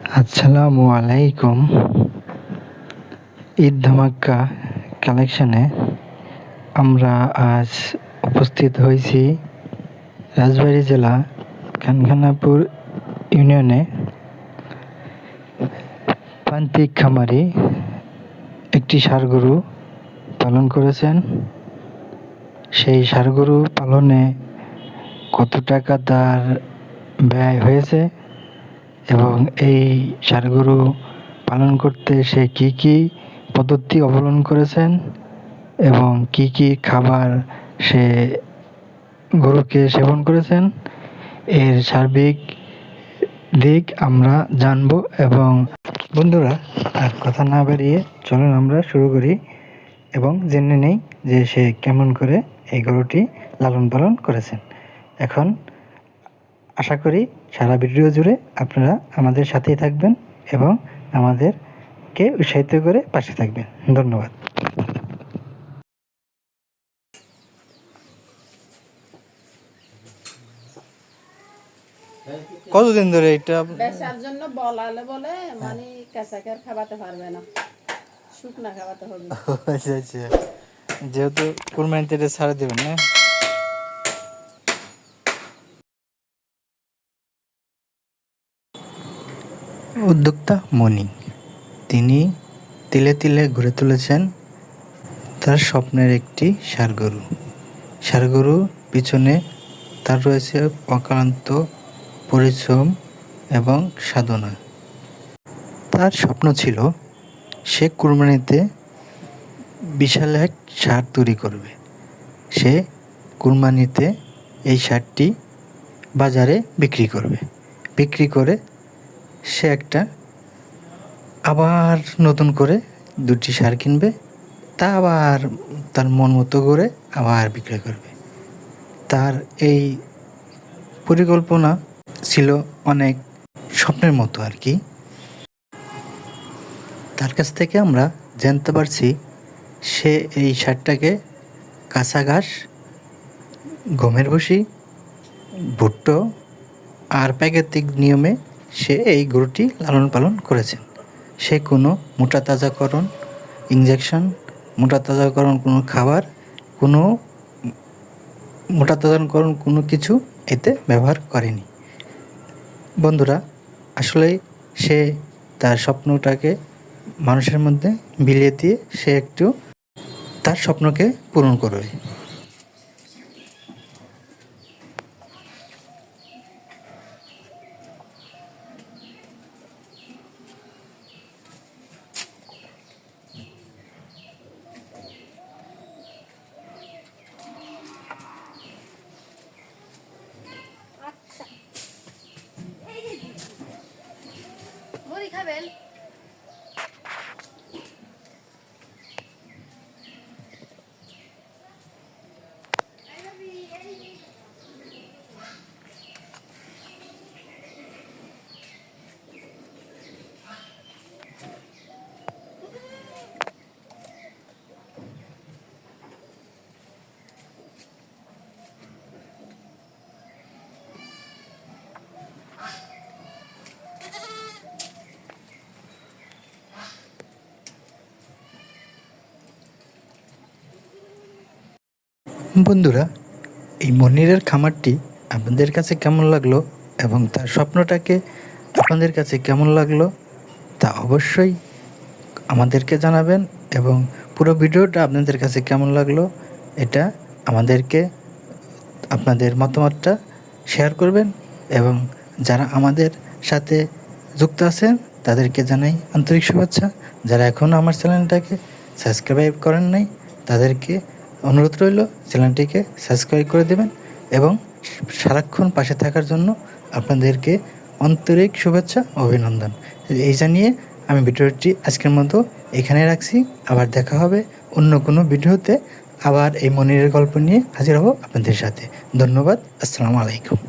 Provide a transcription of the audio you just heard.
আসসালামু আলাইকুম। ঈদ ধামাক্কা কালেকশনে আমরা আজ উপস্থিত হয়েছি রাজবাড়ী জেলা খানখানাপুর ইউনিয়নে। প্রান্তিক খামারি একটি গরু পালন করেছেন। সেই গরু পালনে কত টাকা তার ব্যয় হয়েছে? এবং এই ষাড় গরু পালন করতে সে কি কি পদ্ধতি অবলম্বন করেছেন এবং কি কি খাবার সে গরুকে সেবন করেছেন, এর সার্বিক দিক আমরা জানব এবং বন্ধুরা, আর কথা না বাড়িয়ে চলুন আমরা শুরু করি এবং জেনে নেই যে সে কেমন করে এই গরুটি লালন পালন করেছেন। এখন আশা করি সারা ভিডিও জুড়ে আপনারা আমাদের সাথেই থাকবেন এবং আমাদেরকে উৎসাহিত করে পাশে থাকবেন। ধন্যবাদ। কতদিন ধরে এটা? বেচার জন্য বলালে বলে মানে কাঁচাকার খাওয়াতে পারবে না। শুকনা খাওয়াতে হবে। আচ্ছা আচ্ছা। যেহেতু কুরবানিতে এটা ছাড়ে দেবেন না উদ্যোক্তা মনি। তিনি তিলে তিলে ঘুরে তুলেছেন তার স্বপ্নের একটি ষাড় গরু ষাড় গরু পিছনে তার রয়েছে অক্লান্ত পরিশ্রম এবং সাধনা। তার স্বপ্ন ছিল সে কুরবানিতে বিশাল এক সার তৈরি করবে। সে কুরবানিতে এই সারটি বাজারে বিক্রি করবে। বিক্রি করে সে একটা। আবার নতুন করে দুটি সার কিনবে, তা আবার তার মন মতো করে আবার বিক্রি করবে। তার এই পরিকল্পনা ছিল অনেক স্বপ্নের মতো আর কি। তার কাছ থেকে আমরা জানতে পারছি, সে এই সারটাকে কাঁচা ঘাস, গমের ভুসি, ভুট্টো আর প্রাকৃতিক নিয়মে সে এই গরুটি লালন পালন করেছেন। সে কোনো মোটা তাজাকরণ ইঞ্জেকশন মোটা তাজাকরণ কোনো খাবার, কোনো মোটা তাজাকরণ কোনো কিছু এতে ব্যবহার করেনি। বন্ধুরা আসলে সে তার স্বপ্নটাকে মানুষের মধ্যে বিলিয়ে দিয়ে সে একটু তার স্বপ্নকে পূরণ করবে। মুড়ি বন্ধুরা, এই মনিরের খামারটি আপনাদের কাছে কেমন লাগল এবং তার স্বপ্নটাকে আপনাদের কাছে কেমন লাগল তা অবশ্যই আমাদেরকে জানাবেন এবং পুরো ভিডিওটা আপনাদের কাছে কেমন লাগল এটা আমাদেরকে, আপনাদের মতামতটা শেয়ার করবেন এবং যারা আমাদের সাথে যুক্ত আছেন তাদেরকে জানাই আন্তরিক শুভেচ্ছা। যারা এখনও আমার চ্যানেলটাকে সাবস্ক্রাইব করেন নাই তাদেরকে অনুরোধ রইল চ্যানেলটিকে সাবস্ক্রাইব করে দেবেন এবং সারাক্ষণ পাশে থাকার জন্য আপনাদেরকে আন্তরিক শুভেচ্ছা অভিনন্দন। এই জানিয়ে আমি ভিডিওটি আজকের মতো এখানে রাখছি। আবার দেখা হবে অন্য কোনো ভিডিওতে। আবার এই মনিরের গল্প নিয়ে হাজির হব আপনাদের সাথে। ধন্যবাদ। আসসালামু আলাইকুম।